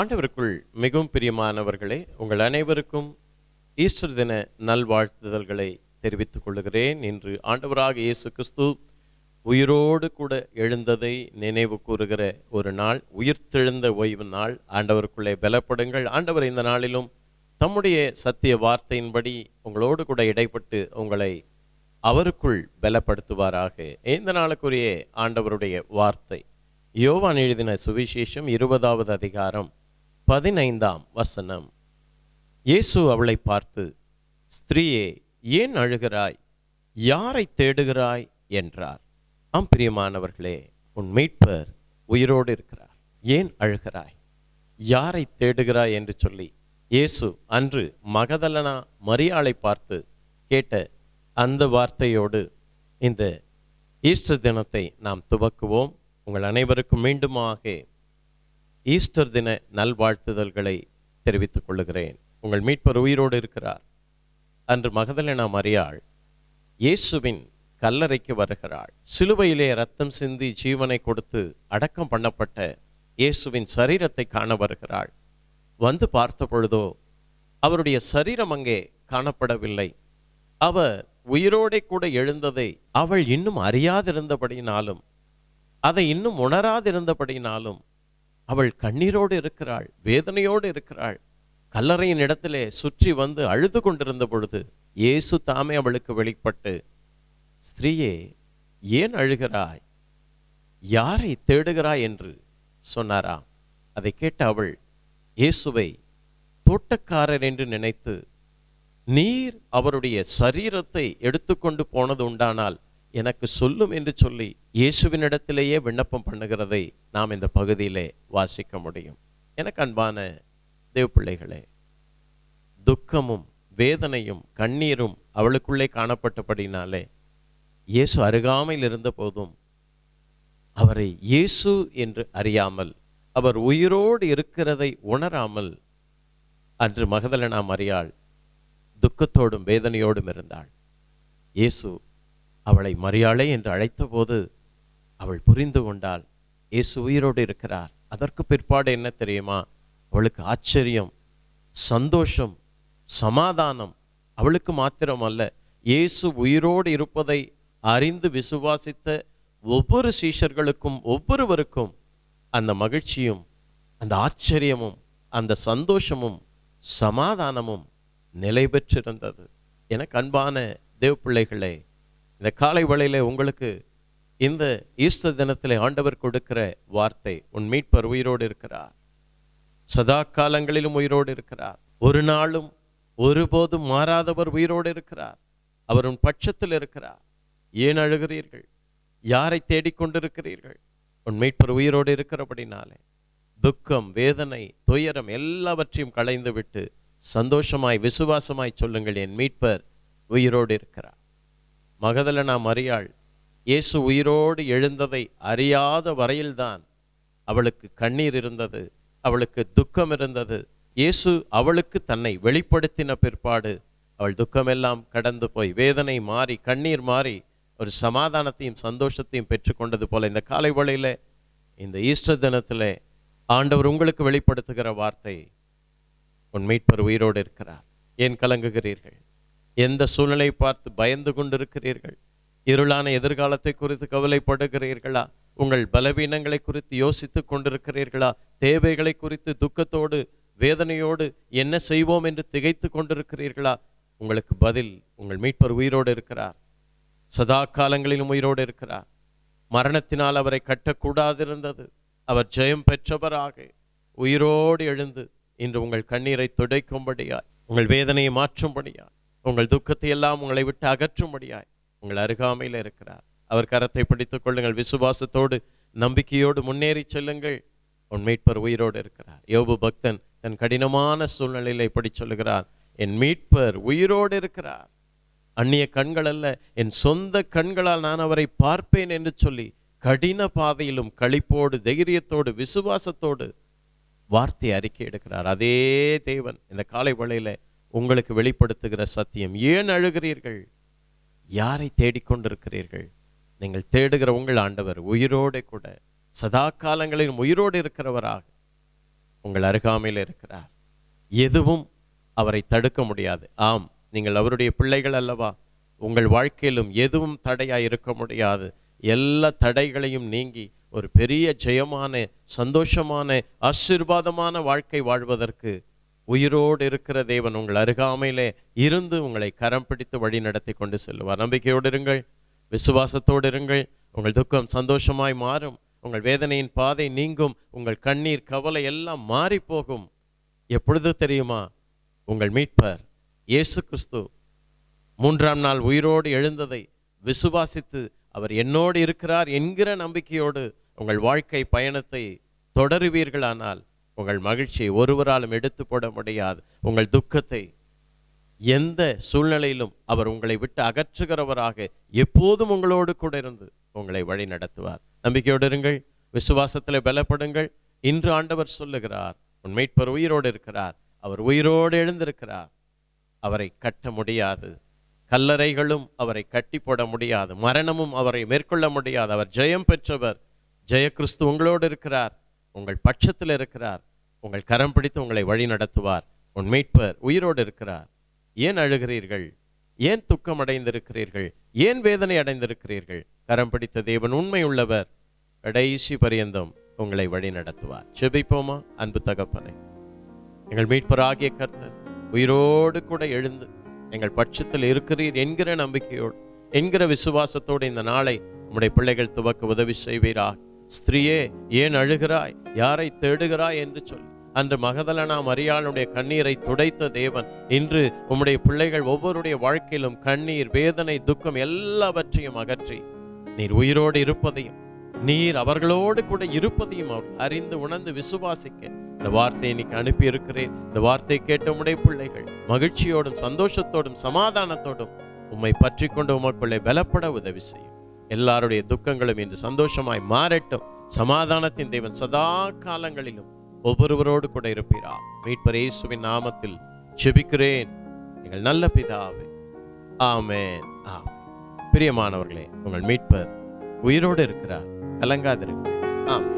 ஆண்டவருக்குள் மிகவும் பிரியமானவர்களே உங்கள் அனைவருக்கும் ஈஸ்டர் தின நல்வாழ்த்துதல்களை தெரிவித்துக் கொள்கிறேன். இன்று ஆண்டவராக இயேசு கிறிஸ்து உயிரோடு கூட எழுந்ததை நினைவு கூறுகிற ஒரு நாள் உயிர்த்தெழுந்த ஓய்வு நாள். ஆண்டவருக்குள்ளே பலப்படுங்கள். ஆண்டவர் இந்த நாளிலும் தம்முடைய சத்திய வார்த்தையின்படி உங்களோடு கூட இடைப்பட்டு உங்களை அவருக்குள் பலப்படுத்துவாராக. இந்த நாளுக்குரிய ஆண்டவருடைய வார்த்தை. யோவான் எழுதின சுவிசேஷம் இருபதாவது அதிகாரம் பதினைந்தாம் வசனம். இயேசு அவளை பார்த்து ஸ்திரீயே ஏன் அழுகிறாய்? யாரை தேடுகிறாய்? என்றார். ஆம் பிரியமானவர்களே உன் மீட்பர் உயிரோடு இருக்கிறார். ஏன் அழுகிறாய்? யாரை தேடுகிறாய்? என்று சொல்லி இயேசு அன்று மகதலனா மரியாளை பார்த்து கேட்ட அந்த வார்த்தையோடு இந்த ஈஸ்டர் தினத்தை நாம் துவக்குவோம். உங்கள் அனைவருக்கும் மீண்டுமாக ஈஸ்டர் தின நல்வாழ்த்துதல்களை தெரிவித்துக் கொள்ளுகிறேன். உங்கள் மீட்பர் உயிரோடு இருக்கிறார். அன்று மகதலினா மரியாள் இயேசுவின் கல்லறைக்கு வருகிறாள். சிலுவையிலே ரத்தம் சிந்தி ஜீவனை கொடுத்து அடக்கம் பண்ணப்பட்ட இயேசுவின் சரீரத்தை காண வருகிறாள். வந்து பார்த்த பொழுதோ அவருடைய சரீரம் அங்கே காணப்படவில்லை. அவர் உயிரோடே கூட எழுந்ததை அவள் இன்னும் அறியாதிருந்தபடியினாலும் அதை இன்னும் உணராதிருந்தபடியினாலும் அவள் கண்ணீரோடு இருக்கிறாள் வேதனையோடு இருக்கிறாள். கல்லறையின் இடத்திலே சுற்றி வந்து அழுது கொண்டிருந்த பொழுது இயேசு தாமே அவளுக்கு வெளிப்பட்டு ஸ்திரீயே ஏன் அழுகிறாய்? யாரை தேடுகிறாய்? என்று சொன்னாரா அதை கேட்ட அவள் இயேசுவை தோட்டக்காரர் என்று நினைத்து நீர் அவருடைய சரீரத்தை எடுத்துக்கொண்டு போனது உண்டானால் எனக்கு சொல்லும் என்று சொல்லி இயேசுவினிடத்திலேயே விண்ணப்பம் பண்ணுகிறதை நாம் இந்த பகுதியிலே வாசிக்க முடியும். எனக்கு அன்பான தேவ பிள்ளைகளே துக்கமும் வேதனையும் கண்ணீரும் அவளுக்குள்ளே காணப்பட்டபடினாலே இயேசு அருகாமையில் இருந்த போதும் அவரை இயேசு என்று அறியாமல் அவர் உயிரோடு இருக்கிறதை உணராமல் அன்று மகதலனா அறியாள் துக்கத்தோடும் வேதனையோடும் இருந்தாள். இயேசு அவளை மரியாளே என்று அழைத்தபோது அவள் புரிந்து கொண்டாள். இயேசு உயிரோடு இருக்கிறார். அதற்கு பிற்பாடு என்ன தெரியுமா? அவளுக்கு ஆச்சரியம் சந்தோஷம் சமாதானம். அவளுக்கு மாத்திரம் அல்ல இயேசு உயிரோடு இருப்பதை அறிந்து விசுவாசித்த ஒவ்வொரு சீஷர்களுக்கும் ஒவ்வொருவருக்கும் அந்த மகிழ்ச்சியும் அந்த ஆச்சரியமும் அந்த சந்தோஷமும் சமாதானமும் நிலை பெற்றிருந்தது எனக்கு அன்பான தேவ பிள்ளைகளே இந்த காலை வேளையிலே உங்களுக்கு இந்த ஈஸ்டர் தினத்திலே ஆண்டவர் கொடுக்கிற வார்த்தை உன் மீட்பர் உயிரோடு இருக்கிறார். சதா காலங்களிலும் உயிரோடு இருக்கிறார். ஒரு நாளும் ஒருபோதும் மாறாதவர் உயிரோடு இருக்கிறார். அவர் உன் பட்சத்தில் இருக்கிறார். ஏன் அழுகிறீர்கள்? யாரை தேடிக்கொண்டிருக்கிறீர்கள் உன் மீட்பர் உயிரோடு இருக்கிறபடினாலே. துக்கம் வேதனை துயரம் எல்லாவற்றையும் களைந்து விட்டு சந்தோஷமாய் விசுவாசமாய் சொல்லுங்கள் என் மீட்பர் உயிரோடு இருக்கிறார். மகதலனா மரியாள் இயேசு உயிரோடு எழுந்ததை அறியாத வரையில்தான் அவளுக்கு கண்ணீர் இருந்தது அவளுக்கு துக்கம் இருந்தது. இயேசு அவளுக்கு தன்னை வெளிப்படுத்தின பிற்பாடு அவள் துக்கமெல்லாம் கடந்து போய் வேதனை மாறி கண்ணீர் மாறி ஒரு சமாதானத்தையும் சந்தோஷத்தையும் பெற்றுக்கொண்டது போல இந்த காலை வழியில் இந்த ஈஸ்டர் தினத்திலே ஆண்டவர் உங்களுக்கு வெளிப்படுத்துகிற வார்த்தை உன் மீட்பர் உயிரோடு இருக்கிறார். ஏன் கலங்குகிறீர்கள்? எந்த சூழ்நிலை பார்த்து பயந்து கொண்டிருக்கிறீர்கள்? இருளான எதிர்காலத்தை குறித்து கவலைப்படுகிறீர்களா? உங்கள் பலவீனங்களை குறித்து யோசித்துக் கொண்டிருக்கிறீர்களா? தேவைகளை குறித்து துக்கத்தோடு வேதனையோடு என்ன செய்வோம் என்று திகைத்து கொண்டிருக்கிறீர்களா? உங்களுக்கு பதில் உங்கள் மீட்பர் உயிரோடு இருக்கிறார். சதா காலங்களிலும் உயிரோடு இருக்கிறார். மரணத்தினால் அவரை கட்டக்கூடாதிருந்தது. அவர் ஜெயம் பெற்றவராக உயிரோடு எழுந்து இன்று உங்கள் கண்ணீரை துடைக்கும்படியாய் உங்கள் வேதனையை மாற்றும்படியாய் உங்கள் துக்கத்தை எல்லாம் உங்களை விட்டு அகற்றும்படியாய் உங்கள் அருகாமையில் இருக்கிறார். அவர் கரத்தை பிடித்துக் கொள்ளுங்கள். விசுவாசத்தோடு நம்பிக்கையோடு முன்னேறி செல்லுங்கள். உன் மீட்பர் உயிரோடு இருக்கிறார். யோபு பக்தன் தன் கடினமான சூழ்நிலையில இப்படி சொல்லுகிறார். என் மீட்பர் உயிரோடு இருக்கிறார். அந்நிய கண்கள் அல்ல. என் சொந்த கண்களால் நான் அவரை பார்ப்பேன் என்று சொல்லி கடின பாதையிலும் களிப்போடு தைரியத்தோடு விசுவாசத்தோடு வார்த்தை அறிக்கை எடுக்கிறார். அதே தேவன் இந்த காலை வழியில் உங்களுக்கு வெளிப்படுத்துகிற சத்தியம். ஏன் அழுகிறீர்கள்? யாரை தேடிக்கொண்டிருக்கிறீர்கள்? நீங்கள் தேடுகிற உங்கள் ஆண்டவர் உயிரோடு கூட சதா காலங்களிலும் உயிரோடு இருக்கிறவராக உங்கள் அருகாமையில் இருக்கிறார். எதுவும் அவரை தடுக்க முடியாது. ஆம் நீங்கள் அவருடைய பிள்ளைகள் அல்லவா? உங்கள் வாழ்க்கையிலும் எதுவும் தடையாக இருக்க முடியாது. எல்லா தடைகளையும் நீங்கி ஒரு பெரிய ஜெயமான சந்தோஷமான ஆசீர்வாதமான வாழ்க்கை வாழ்வதற்கு உயிரோடு இருக்கிற தேவன் உங்கள் அருகாமையிலே இருந்து உங்களை கரம் பிடித்து வழி நடத்தி கொண்டு செல்லுவார். நம்பிக்கையோடு இருங்கள் விசுவாசத்தோடு இருங்கள். உங்கள் துக்கம் சந்தோஷமாய் மாறும். உங்கள் வேதனையின் பாதை நீங்கும். உங்கள் கண்ணீர் கவலை எல்லாம் மாறி போகும் எப்பொழுது தெரியுமா? உங்கள் மீட்பர் இயேசு கிறிஸ்து மூன்றாம் நாள் உயிரோடு எழுந்ததை விசுவாசித்து அவர் என்னோடு இருக்கிறார் என்கிற நம்பிக்கையோடு உங்கள் வாழ்க்கை பயணத்தை தொடருவீர்களானால் உங்கள் மகிழ்ச்சியை ஒருவராலும் எடுத்து போட முடியாது. உங்கள் துக்கத்தை எந்த சூழ்நிலையிலும் அவர் உங்களை விட்டு அகற்றுகிறவராக எப்போதும் உங்களோடு கூட இருந்து உங்களை வழி நடத்துவார். நம்பிக்கையோடு இருங்கள் விசுவாசத்தில் பலப்படுங்கள். இன்று ஆண்டவர் சொல்லுகிறார் உன் மீட்பர் உயிரோடு இருக்கிறார் அவர் உயிரோடு எழுந்திருக்கிறார். அவரை கட்ட முடியாது. கல்லறைகளும் அவரை கட்டி போட முடியாது. மரணமும் அவரை மேற்கொள்ள முடியாது. அவர் ஜெயம் பெற்றவர். ஜெய கிறிஸ்து உங்களோடு இருக்கிறார். உங்கள் பட்சத்தில் இருக்கிறார். உங்கள் கரம் பிடித்து உங்களை வழி நடத்துவார். உன் மீட்பர் உயிரோடு இருக்கிறார். ஏன் அழுகிறீர்கள்? ஏன் துக்கம் அடைந்திருக்கிறீர்கள்? ஏன் வேதனை அடைந்திருக்கிறீர்கள்? கரம் பிடித்த தேவன் உண்மை உள்ளவர். கடைசி பரியந்தம் உங்களை வழி நடத்துவார். செபிப்போமா அன்பு தகப்பனை. எங்கள் மீட்பர் ஆகிய கர்த்தர் உயிரோடு கூட எழுந்து எங்கள் பட்சத்தில் இருக்கிறீர் என்கிற நம்பிக்கையோடு என்கிற விசுவாசத்தோடு இந்த நாளை உம்முடைய பிள்ளைகள் துவக்க உதவி செய்வீராக. ஸ்திரீயே ஏன் அழுகிறாய்? யாரை தேடுகிறாய் என்று சொல்லி. அன்று மகதலனா மரியாளுடைய கண்ணீரை துடைத்த தேவன் இன்று உம்முடைய பிள்ளைகள் ஒவ்வொருடைய வாழ்க்கையிலும் கண்ணீர் வேதனை துக்கம் எல்லாவற்றையும் அகற்றி நீர் உயிரோடு இருப்பதையும் நீர் அவர்களோடு கூட இருப்பதையும் அவர் அறிந்து உணர்ந்து விசுவாசிக்க இந்த வார்த்தையை இன்னைக்கு அனுப்பி இருக்கிறேன் இந்த வார்த்தையை கேட்ட உடைய பிள்ளைகள் மகிழ்ச்சியோடும் சந்தோஷத்தோடும் சமாதானத்தோடும் உம்மை பற்றி கொண்டு உமக்குள்ளே பலப்பட உதவி செய்யும். எல்லாருடைய துக்கங்களும் இன்று சந்தோஷமாய் மாறட்டும். சமாதானத்தின் தேவன் சதா காலங்களிலும் ஒவ்வொருவரோடு கூட இருப்பீரா மீட்பர் இயேசுவின் நாமத்தில் செபிக்கிறேன். எங்கள் நல்ல பிதாவே. ஆமேன். ஆ பிரியமானவர்களே உங்கள் மீட்பர் உயிரோடு இருக்கிறார். கலங்காதிருங்கள். ஆமென்.